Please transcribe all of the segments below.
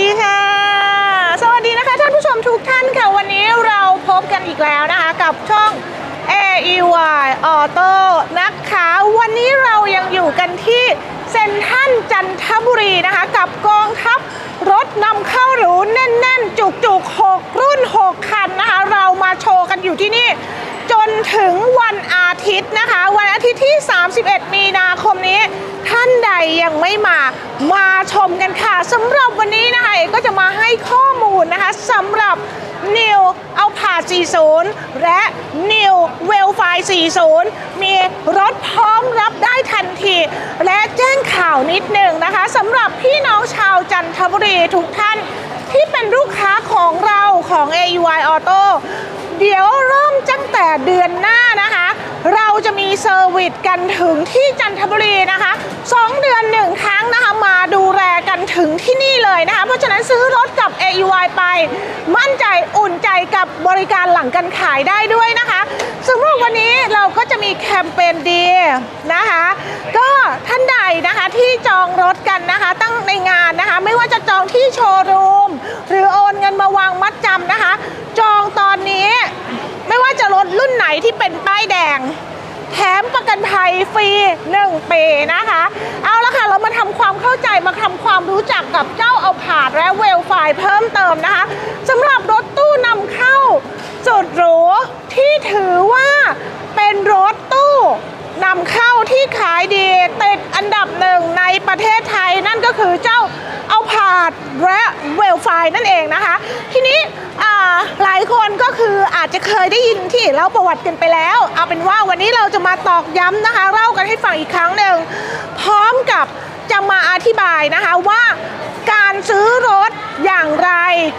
ดีค่ะ สวัสดีนะคะท่านผู้ชมทุกท่านค่ะ วันนี้เราพบกันอีกแล้วนะคะ กับช่อง AEY Auto นะคะ วันนี้เรายังอยู่กันที่เซ็นทรัลจันทบุรีนะคะ กับกองทัพรถนำเข้าหรูแน่น ๆ จุกๆ 6 รุ่น 6 คันนะคะ เรามาโชว์กันอยู่ที่นี่ จนถึงวันอาทิตย์นะคะ วันอาทิตย์ที่ 31 มีนาคมนี้ ท่านใดยังไม่มามาชมกันค่ะสำหรับวันนี้นะคะเอกก็จะมาให้ข้อมูลนะคะสำหรับ New เอาผ่า40 และ New w e l f i 40 มีรถพร้อมรับได้ทันที และแจ้งข่าวนิดหนึ่งนะคะสำหรับพี่น้องชาวจันทบุรีทุกท่านที่เป็นลูกค้าของเราของ AUI Auto เดี๋ยวเริ่มตั้งแต่เดือนหน้านะคะ เราจะมีเซอร์วิสกันถึงที่จันทบุรีนะคะ2เดือนหนึ่งครั้งนะคะ มาดูแลกันถึงที่นี่เลยนะคะ เพราะฉะนั้นซื้อรถกับ AUI ไป มั่นใจอุ่นใจกับบริการหลังการขายได้ด้วยนะคะสำหรับวันนี้เราก็จะมีแคมเปญดีนะคะ ก็ท่านใดนะคะที่จองรถกันนะคะ ตั้งในงานนะคะ ไม่ว่าจะจองที่โชว์รูมหรือโอนเงินมาวางมัดจำนะคะ จองตอนนี้ ไม่ว่าจะรถรุ่นไหนที่เป็นป้ายแดง แถมประกันภัยฟรี1ปีนะคะ เอาละค่ะ เรามาทำความเข้าใจมาทำความรู้จักกับเจ้าเอาผาดและเวลไฟเพิ่มเติมนะคะสำหรับรถตู้นำเข้าสุดหรูที่ถือว่าเป็นรถตู้นำเข้าที่ขายดีติดอันดับหนึ่งในประเทศไทยนั่นก็คือเจ้าเอาผาดและเวลไฟนั่นเองนะคะ ทีนี้ หลายคนก็คืออาจจะเคยได้ยินที่เล่าประวัติกันไปแล้ว เอาเป็นว่าวันนี้เราจะมาตอกย้ำนะคะ เล่ากันให้ฟังอีกครั้งหนึ่งพร้อมกับจะมาอธิบายนะคะว่าการซื้อรถอย่างไร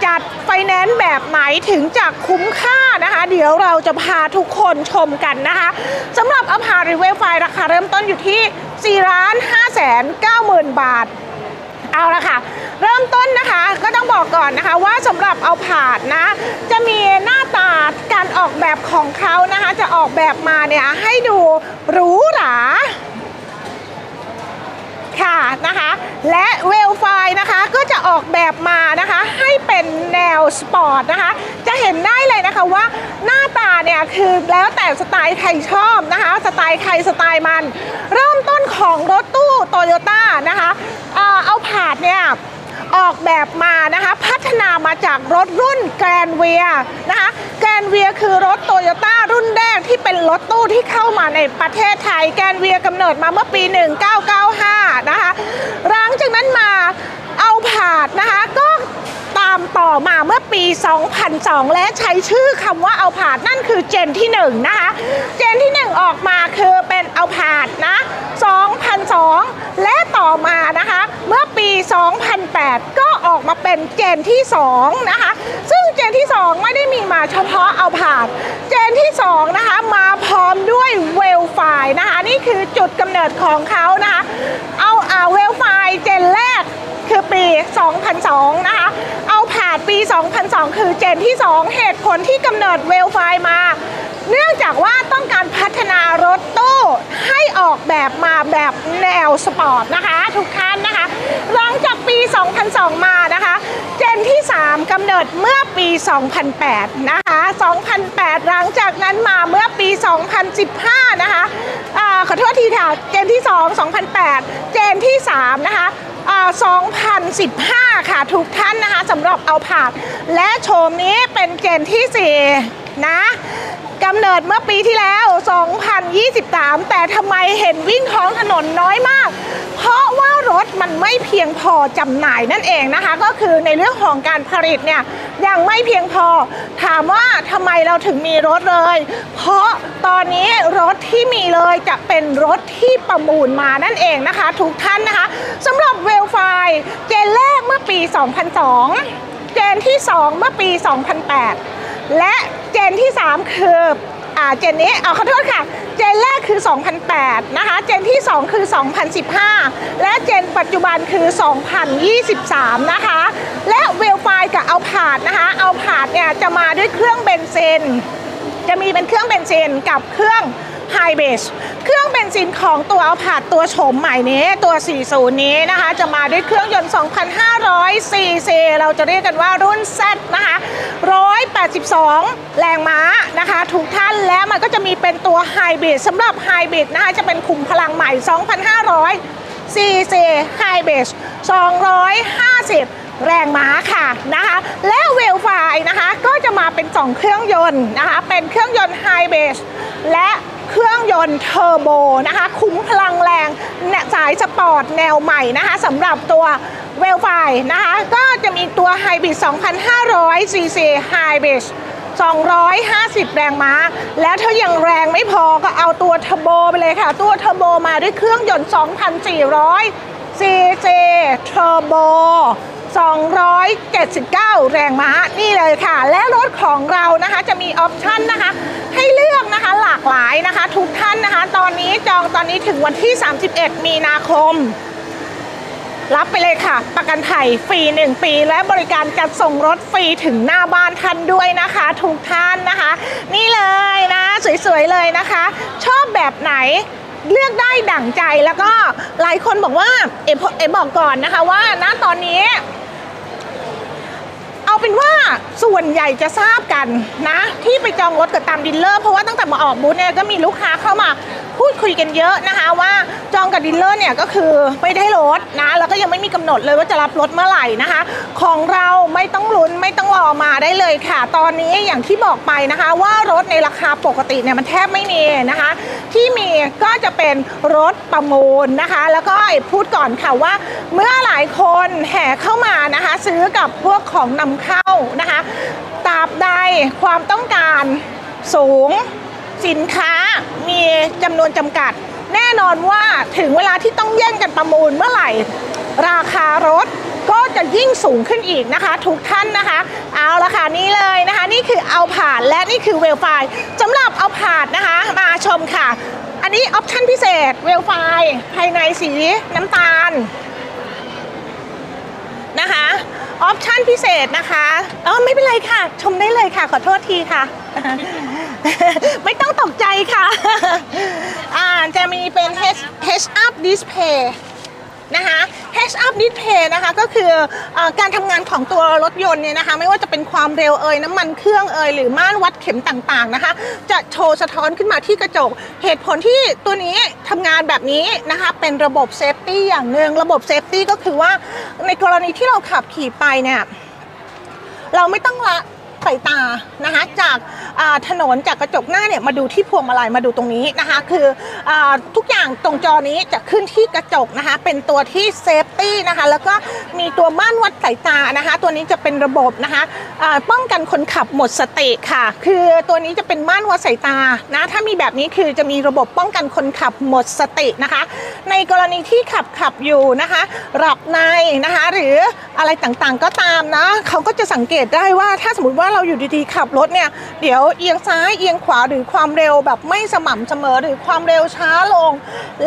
จัดไฟแนนซ์แบบไหนถึงจะคุ้มค่านะคะ เดี๋ยวเราจะพาทุกคนชมกันนะคะสำหรับอพาริเวลไฟราคาเริ่มต้นอยู่ที่4ล้าน5แสน9หมื่นบาท เอาละค่ะ เริ่มต้นนะคะก็ต้องบอกก่อนนะคะว่าสำหรับเอาผาดนะ จะมีหน้าตาการออกแบบของเขานะคะ จะออกแบบมาเนี่ยให้ดูหรูหราค่ะนะคะและเวลไฟนะคะก็จะออกแบบมานะคะให้เป็นแนวสปอร์ตนะคะจะเห็นได้เลยนะคะว่าหน้าตาเนี่ยคือแล้วแต่สไตล์ใครชอบนะคะสไตล์ใครสไตล์มัน เริ่มต้นของรถตู้โตโยต้านะคะเอาผาดเนี่ย ออกแบบมานะคะ พัฒนามาจากรถรุ่นแกรนเวียนะคะแกรนเวียคือรถโตโยต้ารุ่นแรกที่เป็นรถตู้ที่เข้ามาในประเทศไทยแกรนเวียกำเนิดมาเมื่อปี 1995 นะคะหลังจากนั้นมาเอาผาดนะคะก็ตามต่อมาเมื่อปี 2002 และใช้ชื่อคำว่าเอาผาดนั่นคือเจนที่ 1 นะคะ เจนที่ 1 ออกมาคือเป็นเอาผาดนะ 2002 และต่อมานะคะ เมื่อปี 8 ก็ออกมาเป็นเจนที่ 2 นะคะ ซึ่งเจนที่ 2 ไม่ได้มีมาเฉพาะเอาผ่าดเจนที่ 2 นะคะ มาพร้อมด้วยเวลไฟนะคะ นี่คือจุดกำเนิดของเขานะคะ เอาอ่าเวลไฟเจนแรกคือปี 2002 นะคะ เอาผ่านปี 2002 คือเจนที่ 2 เหตุผลที่กำเนิดเวลไฟมา เนื่องจากว่าต้องการพัฒนารถตู้ให้ออกแบบมาแบบแนวสปอร์ตนะคะทุกท่านนะคะหลังจากปี 2002 มานะคะเจนที่ 3กำเนิดเมื่อปี 2008 นะคะ 2008 หลังจากนั้นมาเมื่อปี 2015 นะคะอาขอโทษทีค่ะ เจนที่ 2 2008 เจนที่ 3 นะคะ2015 ค่ะ ทุกท่านนะคะสำหรับเอาผาดและโฉมนี้เป็นเจนที่ 4 นะ กำเนิดเมื่อปีที่แล้ว 2023 แต่ทำไมเห็นวิ่งท้องถนนน้อยมาก เพราะว่ารถมันไม่เพียงพอจำหน่ายนั่นเองนะคะ ก็คือในเรื่องของการผลิตเนี่ยยังไม่เพียงพอ ถามว่าทำไมเราถึงมีรถเลย เพราะตอนนี้รถที่มีเลยจะเป็นรถที่ประมูลมานั่นเองนะคะ ทุกท่านนะคะสำหรับเวลไฟเจนแรกเมื่อปี 2002 เจนที่ 2 เมื่อปี 2008 และเจนที่ 3 คืออ่าเจนนี้เอาขอโทษค่ะ เจนแรกคือ 2008 นะคะ เจนที่ 2 คือ 2015 และเจนปัจจุบันคือ 2023 นะคะ และเวลไฟกับเอาผาดนะคะ เอาผาดเนี่ยจะมาด้วยเครื่องเบนซินจะมีเป็นเครื่องเบนซินกับเครื่อง High Base เครื่องเบนซินของตัวเอาผาดตัวโฉมใหม่นี้ตัว 40 นี้นะคะ จะมาด้วยเครื่องยนต์ 2,500 cc เราจะเรียกกันว่ารุ่น Z นะคะ 182 แรงม้านะคะ ทุกท่านและมันก็จะมีเป็นตัว High Base สำหรับ High Base นะคะ จะเป็นขุมพลังใหม่ 2,500 cc High Base 250แรงม้าค่ะนะคะ และเวลไฟนะคะ ก็จะมาเป็น 2 เครื่องยนต์นะคะ เป็นเครื่องยนต์ High Base และ เครื่องยนต์เทอร์โบนะคะ คุ้มพลังแรงสายสปอร์ตแนวใหม่นะคะสำหรับตัวเวลไฟนะคะ ก็จะมีตัว High Base 2,500 cc High Base 250 แรงม้า แล้วถ้ายังแรงไม่พอก็เอาตัวเทอร์โบไปเลยค่ะ ตัวเทอร์โบมาด้วยเครื่องยนต์ 2,400 cc เทอร์โบ279 แรงม้า นี่เลยค่ะ และรถของเรา นะคะ จะมีออปชั่นนะคะ ให้เลือกนะคะหลากหลายนะคะ ทุกท่านนะคะ ตอนนี้จองตอนนี้ถึงวันที่ 31 มีนาคม รับไปเลยค่ะ ประกันภัยฟรี 1 ปี และบริการจัดส่งรถฟรีถึงหน้าบ้านท่านด้วยนะคะ ทุกท่านนะคะ นี่เลยนะ สวยๆเลยนะคะ ชอบแบบไหนเลือกได้ดั่งใจแล้วก็หลายคนบอกว่าเอ๋เอ๋บอกก่อนนะคะว่าณตอนนี้ เป็นว่าส่วนใหญ่จะทราบกันนะ ที่ไปจองรถกับตามดีลเลอร์เพราะว่าตั้งแต่มาออกบูธเนี่ยก็มีลูกค้าเข้ามา พูดคุยกันเยอะนะคะว่าจองกับดีลเลอร์เนี่ยก็คือไม่ได้รถนะแล้วก็ยังไม่มีกำหนดเลยว่าจะรับรถเมื่อไหร่นะคะ ของเราไม่ต้องลุ้นไม่ต้องรอมาได้เลยค่ะ ตอนนี้อย่างที่บอกไปนะคะ ว่ารถในราคาปกติเนี่ยมันแทบไม่มีนะคะ ที่มีก็จะเป็นรถประมูลนะคะ แล้วก็พูดก่อนค่ะว่า เมื่อหลายคนแห่เข้ามานะคะ ซื้อกับพวกของนำเข้านะคะตราบใดความต้องการสูงสินค้า มีจำนวนจำกัด แน่นอนว่าถึงเวลาที่ต้องแย่งกันประมูลเมื่อไหร่ ราคารถก็จะยิ่งสูงขึ้นอีกนะคะ ทุกท่านนะคะ เอาละค่ะนี่เลยนะคะ นี่คือเอาผ่านและนี่คือเวลไฟสำหรับเอาผ่านนะคะ มาชมค่ะ อันนี้ออปชั่นพิเศษเวลไฟภายในสีน้ำตาลนะคะออปชั่นพิเศษนะคะเออไม่เป็นไรค่ะ ชมได้เลยค่ะ ขอโทษทีค่ะ ไม่ต้องตกใจค่ะ อ่าจะมีเป็น H H up display นะคะ H up display นะคะก็คือเออการทำงานของตัวรถยนต์เนี่ยนะคะ ไม่ว่าจะเป็นความเร็วเอ่ยน้ำมันเครื่องเอ่ยหรือม่านวัดเข็มต่างๆนะคะ จะโชว์สะท้อนขึ้นมาที่กระจก เหตุผลที่ตัวนี้ทำงานแบบนี้นะคะ เป็นระบบเซฟตี้อย่างหนึ่งระบบเซฟตี้ก็คือว่าในกรณีที่เราขับขี่ไปเนี่ยเราไม่ต้องละ สายตานะคะจากถนนจากกระจกหน้าเนี่ยมาดูที่พวงมาลัยมาดูตรงนี้นะคะคืออทุกอย่างตรงจอนี้จะขึ้นที่กระจกนะคะเป็นตัวที่เซฟตี้นะคะแล้วก็มีตัวม่านวัดสายตานะคะตัวนี้จะเป็นระบบนะคะป้องกันคนขับหมดสติค่ะ คือตัวนี้จะเป็นม่านวัดสายตานะถ้ามีแบบนี้คือจะมีระบบป้องกันคนขับหมดสตินะคะ ในกรณีที่ขับขับอยู่นะคะหลับในนะคะหรืออะไรต่างๆก็ตามนะเขาก็จะสังเกตได้ว่าถ้าสมมติว่าเราอยู่ดีๆขับรถเนี่ยเดี๋ยวเอียงซ้ายเอียงขวาหรือความเร็วแบบไม่สม่ำเสมอหรือความเร็วช้าลง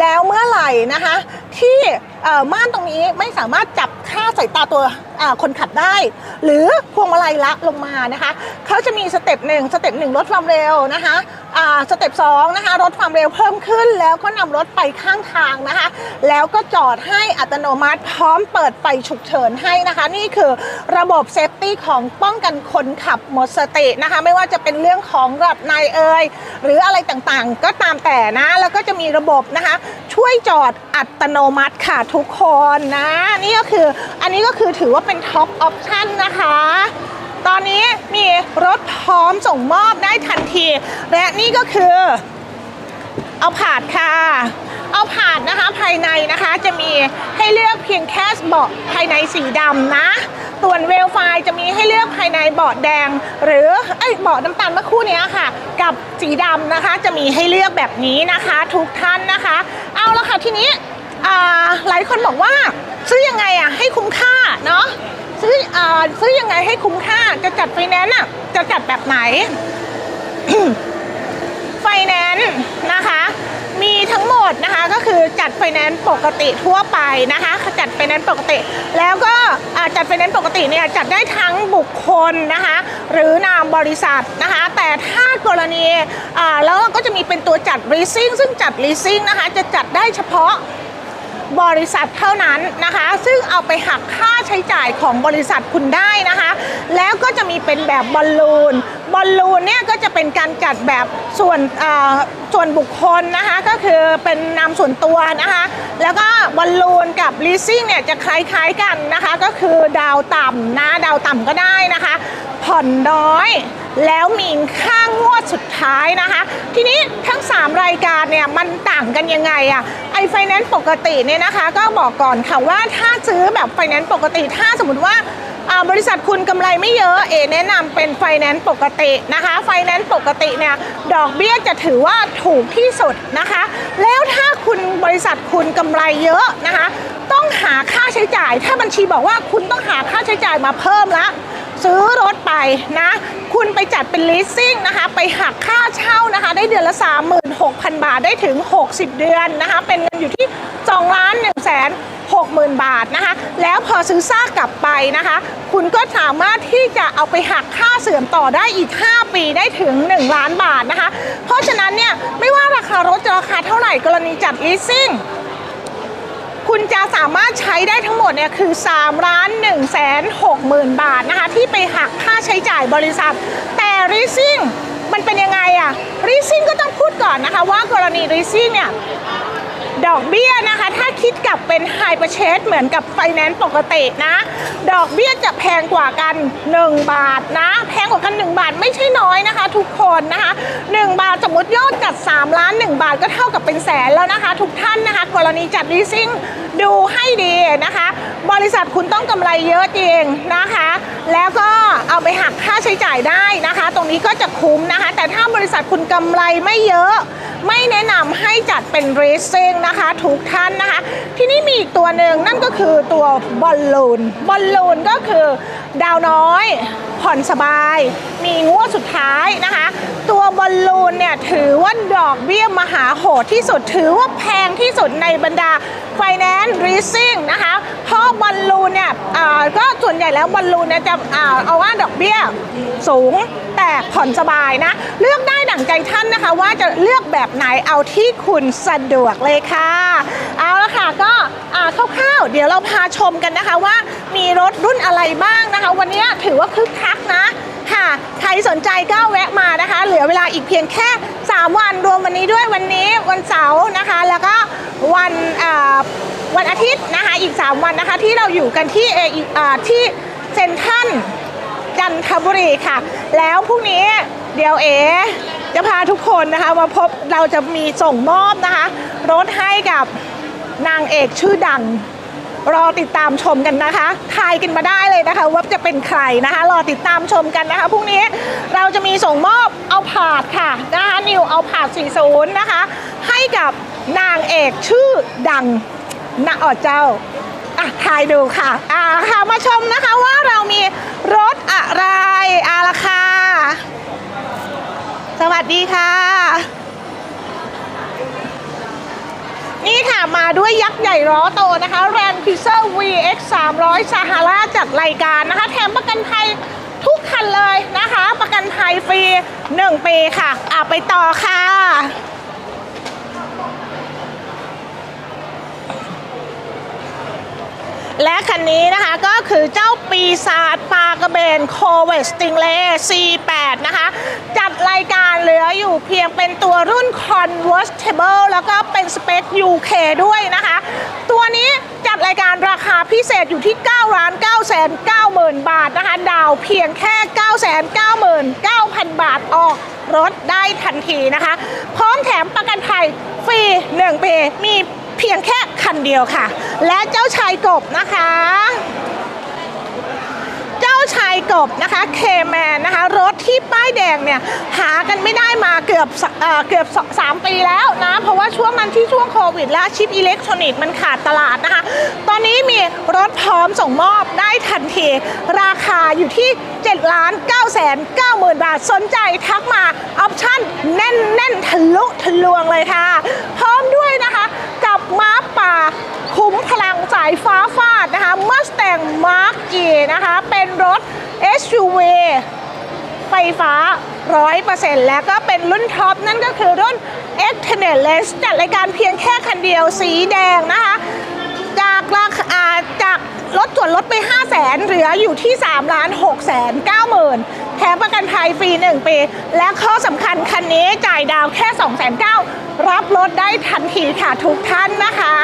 แล้วเมื่อไหร่นะคะ ที่ม่านตรงนี้ไม่สามารถจับค่าสายตาตัวคนขับได้ หรือพวงมาลัยละลงมานะคะเขาจะมีสเต็ปหนึ่งสเต็ปหนึ่งลดความเร็วนะคะสเต็ปสองนะคะลดความเร็วเพิ่มขึ้น แล้วก็นำรถไปข้างทางนะคะ แล้วก็จอดให้อัตโนมัติพร้อมเปิดไฟฉุกเฉินให้นะคะ นี่คือระบบเซฟตี้ของป้องกันคนขับหมดสตินะคะ ไม่ว่าจะเป็นเรื่องของหลับในเอ่ยหรืออะไรต่างๆ ก็ตามแต่นะ แล้วก็จะมีระบบนะคะ ช่วยจอดอัตโนมัติค่ะทุกคนนะนี่ก็คืออันนี้ก็คือถือว่าเป็นท็อปออปชั่นนะคะ ตอนนี้มีรถพร้อมส่งมอบได้ทันที และนี่ก็คือ เอาผาดค่ะ เอาผาดนะคะภายในนะคะจะมีให้เลือกเพียงแค่เบาะภายในสีดำนะส่วนเวลไฟจะมีให้เลือกภายในเบาะแดง หรือไอ้ยเบาะน้ำตาลเมื่อคู่นี้ค่ะ กับสีดำนะคะ จะมีให้เลือกแบบนี้นะคะ ทุกท่านนะคะ เอาละค่ะทีนี้ หลายคนบอกว่าซื้อยังไงอะให้คุ้มค่าเนาะซื้ออซื้อยังไงให้คุ้มค่าจะจัดไฟแนนซ์อะจะจัดแบบไหน ไฟแนนซ์นะคะ มีทั้งหมดนะคะก็คือจัดไฟแนนซ์ปกติทั่วไปนะคะจัดไฟแนนซ์ปกติ แล้วก็จัดไฟแนนซ์ปกติเนี่ยจัดได้ทั้งบุคคลนะคะหรือนามบริษัทนะคะแต่ถ้ากรณีแล้วก็จะมีเป็นตัวจัด leasing ซึ่งจัด leasing นะคะจะจัดได้เฉพาะ บริษัทเท่านั้นนะคะ ซึ่งเอาไปหักค่าใช้จ่ายของบริษัทคุณได้นะคะ แล้วก็จะมีเป็นแบบบอลลูน บอลลูนเนี่ยก็จะเป็นการจัดแบบส่วนอ่อส่วนบุคคลนะคะ ก็คือเป็นนามส่วนตัวนะคะ แล้วก็บอลลูนกับ leasing เนี่ยจะคล้ายๆกันนะคะ ก็คือดาวต่ำนะ ดาวต่ำก็ได้นะคะ ผ่อนน้อย แล้วมีค่างวดสุดท้ายนะคะ ทีนี้ทั้ง 3 รายการเนี่ยมันต่างกันยังไงอะไอไฟแนนซ์ปกติเนี่ยนะคะ ก็บอกก่อนค่ะว่าถ้าซื้อแบบไฟแนนซ์ปกติ ถ้าสมมติว่าบริษัทคุณกำไรไม่เยอะเอแนะนำเป็นไฟแนนซ์ปกตินะคะไฟแนนซ์ปกติเนี่ยดอกเบี้ยจะถือว่าถูกที่สุดนะคะ แล้วถ้าคุณบริษัทคุณกำไรเยอะนะคะ ต้องหาค่าใช้จ่าย ถ้าบัญชีบอกว่าคุณต้องหาค่าใช้จ่ายมาเพิ่มละ ซื้อรถไปนะ คุณไปจัดเป็น leasing นะคะ ไปหักค่าเช่านะคะ ได้เดือนละ 36,000 บาทได้ถึง 60 เดือนนะคะ เป็นเงินอยู่ที่2ล้าน1แสน60,000 บาทนะคะ แล้วพอซื้อซากกลับไปนะคะ คุณก็สามารถที่จะเอาไปหักค่าเสื่อมต่อได้อีก 5 ปีได้ถึง 1 ล้านบาทนะคะ เพราะฉะนั้นเนี่ยไม่ว่าราคารถจะราคาเท่าไหร่กรณีจัด leasing คุณจะสามารถใช้ได้ทั้งหมดเนี่ยคือ3ล้าน1แสน6หมื่นบาทนะคะ ที่ไปหักค่าใช้จ่ายบริษัท แต่ leasing มันเป็นยังไงอะ leasing ก็ต้องพูดก่อนนะคะว่ากรณี leasing เนี่ย ดอกเบี้ยนะคะ ถ้าคิดกับเป็น High Purchase เหมือนกับไฟแนนซ์ปกตินะ ดอกเบี้ยจะแพงกว่ากัน 1 บาทนะ แพงกว่ากัน 1 บาทไม่ใช่น้อยนะคะ ทุกคนนะคะ 1 บาทสมมติยอดจัด 3 ล้าน 1 บาทก็เท่ากับเป็นแสนแล้วนะคะ ทุกท่านนะคะ กรณีจัด leasing ดูให้ดีนะคะ บริษัทคุณต้องกำไรเยอะจริงนะคะ แล้วก็เอาไปหักค่าใช้จ่ายได้นะคะ ตรงนี้ก็จะคุ้มนะคะ แต่ถ้าบริษัทคุณกำไรไม่เยอะ ไม่แนะนำให้จัดเป็น racing นะคะทุกท่านนะคะ ที่นี้มีอีกตัวหนึ่งนั่นก็คือตัวบอลลูน บอลลูนก็คือดาวน้อยผ่อนสบาย มีงวดสุดท้ายนะคะ ตัวบอลลูนเนี่ยถือว่าดอกเบี้ยมหาโหดที่สุดถือว่าแพงที่สุดในบรรดา Finance Leasing นะคะเพราะบอลลูนเนี่ยอ่าก็ส่วนใหญ่แล้วบอลลูนเนี่ยจะอ่าเอาว่าดอกเบี้ยสูงแต่ผ่อนสบายนะ เลือกได้ ดั่งใจท่านนะคะว่าจะเลือกแบบไหนเอาที่คุณสะดวกเลยค่ะ เอาละค่ะก็อ่าคร่าวๆเดี๋ยวเราพาชมกันนะคะว่ามีรถรุ่นอะไรบ้างนะคะ วันนี้ถือว่าคึกคักนะค่ะใครสนใจก็แวะมานะคะ เหลือเวลาอีกเพียงแค่ 3 วันรวมวันนี้ด้วยวันนี้วันเสาร์นะคะ แล้วก็วันอ่าวันอาทิตย์นะคะอีก 3 วันนะคะที่เราอยู่กันที่เออที่เซนทันจันทบุรีค่ะ แล้วพรุ่งนี้เดี๋ยวเอ จะพาทุกคนนะคะมาพบเราจะมีส่งมอบนะคะ รถให้กับนางเอกชื่อดัง รอติดตามชมกันนะคะทายกันมาได้เลยนะคะ ว่าจะเป็นใครนะคะ รอติดตามชมกันนะคะพรุ่งนี้เราจะมีส่งมอบเอาผาดค่ะนะคะนิวเอาผาด40 นะคะ ให้กับนางเอกชื่อดังณออเจ้าอะทายดูค่ะอ่าค่ะมาชมนะคะว่าเรามีรถอะไรอาละค่ะ สวัสดี ค่ะ นี่ค่ะมาด้วยยักษ์ใหญ่ล้อโตนะคะ r a n d Cruiser VX 300 s a h a r a จัดรายการนะคะ แถมประกันภัยทุกคันเลยนะคะ ประกันภัยฟรี 1 ปีค่ะอะไปต่อค่ะ และคันนี้นะคะก็คือเจ้าปีศาจปลากระเบนโคเวสติงเล่ C8 นะคะ จัดรายการเหลืออยู่เพียงเป็นตัวรุ่น Convertible แล้วก็เป็นสเปค UK ด้วยนะคะ ตัวนี้จัดรายการราคาพิเศษอยู่ที่9ล้าน9แสน9หมื่นบาทนะคะ ดาวเพียงแค่9 9 9 9 0 0 0 บาทออกรถได้ทันทีนะคะ พร้อมแถมประกันภัยฟรี 1 ปีมี เพียงแค่คันเดียวค่ะ และเจ้าชายกบนะคะ เจ้าชายกบนะคะเคแมนนะคะ รถที่ป้ายแดงเนี่ย หากันไม่ได้มาเกือบเอเกือบสามปีแล้วนะ เพราะว่าช่วงนั้นที่ช่วงโควิด และชิปอิเล็กทรอนิกส์มันขาดตลาดนะคะ ตอนนี้มีรถพร้อมส่งมอบได้ทันที ราคาอยู่ที่7ล้าน9แสน9หมื่นบาท สนใจทักมา ออปชั่นแน่นแน่นทะลุทะลวงเลยค่ะ พร้อมด้วยนะ ม้าป่า คุ้มพลังสายฟ้าฟาดนะคะ Mustang Mark E นะคะ เป็นรถ SUV ไฟฟ้า 100%แล้วก็เป็นรุ่นท็อปนั่นก็คือรุ่น x t e n e l e s จัดรายการเพียงแค่คันเดียวสีแดงนะคะ จากราคาจากลดส่วนลดไป 5 0 0แสนเหลืออยู่ที่3ล้าน6แสน9หมื่น แถมประกันภัยฟรี 1 ปี และข้อสำคัญคันนี้จ่ายดาวแค่ 2 9 0 0 0รับรถได้ทันทีค่ะทุกท่านนะคะ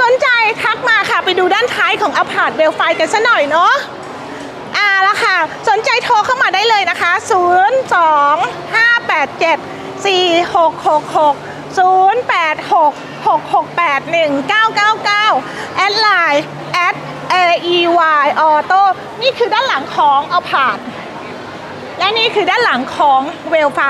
สนใจทักมาค่ะไปดูด้านท้ายของอพาร์ตเบลไฟกันซะหน่อยเนาะอ่าละค่ะ สนใจโทรเข้ามาได้เลยนะคะ 0 2 5 8 7 4 6 6 6 0 8 6 6 6 8 1 9 9 9 แอดไลน์แอด AEY Auto นี่คือด้านหลังของเอาผาด และนี่คือด้านหลังของเวลไฟ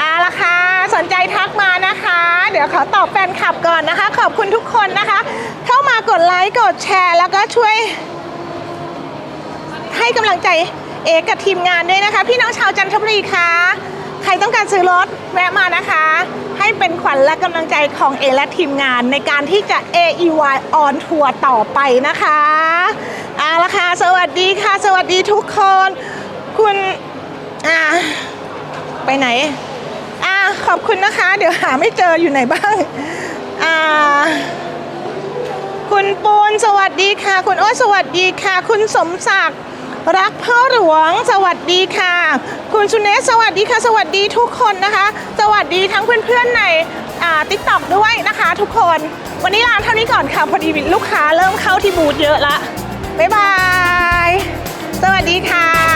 อาละค่ะสนใจทักมานะคะ เดี๋ยวขอตอบแฟนคลับก่อนนะคะ ขอบคุณทุกคนนะคะ เข้ามากดไลค์กดแชร์ แล้วก็ช่วย ให้กำลังใจเอกกับทีมงานด้วยนะคะ พี่น้องชาวจันทบุรีคะใครต้องการซื้อรถแวะมานะคะ ให้เป็นขวัญและกำลังใจของเอและทีมงานในการที่จะ AEY on ทัวร์ต่อไปนะคะเอาละค่ะสวัสดีค่ะ สวัสดีทุกคน คุณอ่าไปไหนอ่าขอบคุณนะคะ เดี๋ยวหาไม่เจออยู่ไหนบ้างอ่าคุณปูนสวัสดีค่ะ คุณโอ้สวัสดีค่ะ คุณสมศักดิ์รักพ่อหลวง สวัสดีค่ะ คุณสุเนศสวัสดีค่ะ สวัสดีทุกคนนะคะ สวัสดีทั้งเพื่อนๆในติ๊กต็อกด้วยนะคะ ทุกคน วันนี้ลาเท่านี้ก่อนค่ะ พอดีลูกค้าเริ่มเข้าที่บูธเยอะละบ๊ายบาย สวัสดีค่ะ